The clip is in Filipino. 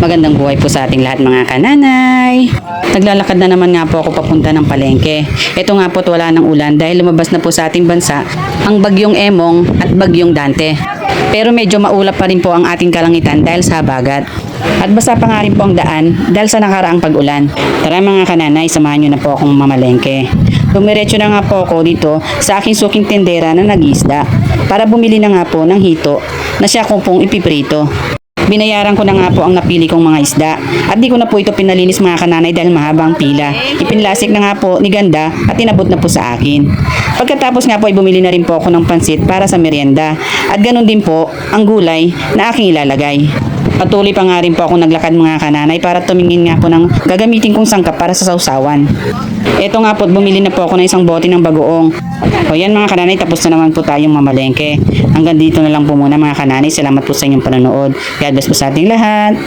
Magandang buhay po sa ating lahat mga kananay. Naglalakad na naman nga po ako papunta ng palengke. Ito nga po wala ng ulan dahil lumabas na po sa ating bansa ang bagyong Emong at bagyong Dante. Pero medyo maulap pa rin po ang ating kalangitan dahil sa habagat. At basa pa nga rin po ang daan dahil sa nakaraang pag-ulan. Tara mga kananay, samahan nyo na po akong mamalengke. Dumiretso na nga po ako dito sa aking suking tendera na nag-isda para bumili na nga po ng hito na siya ko pong ipiprito. Binayaran ko na nga po ang napili kong mga isda at di ko na po ito pinalinis mga kananay dahil mahabang pila. Ipinlasik na nga po ni Ganda at inabot na po sa akin. Pagkatapos nga po ay bumili na rin po ako ng pansit para sa merienda at ganun din po ang gulay na aking ilalagay. Patuloy pa nga rin po ako naglakad mga kananay para tumingin nga po ng gagamitin kong sangkap para sa sausawan. Ito nga po, bumili na po ako ng isang bote ng bagoong. O yan mga kananay, tapos na naman po tayong mamalengke. Hanggang dito na lang po muna mga kananay. Salamat po sa inyong panonood. God bless po sa ating lahat.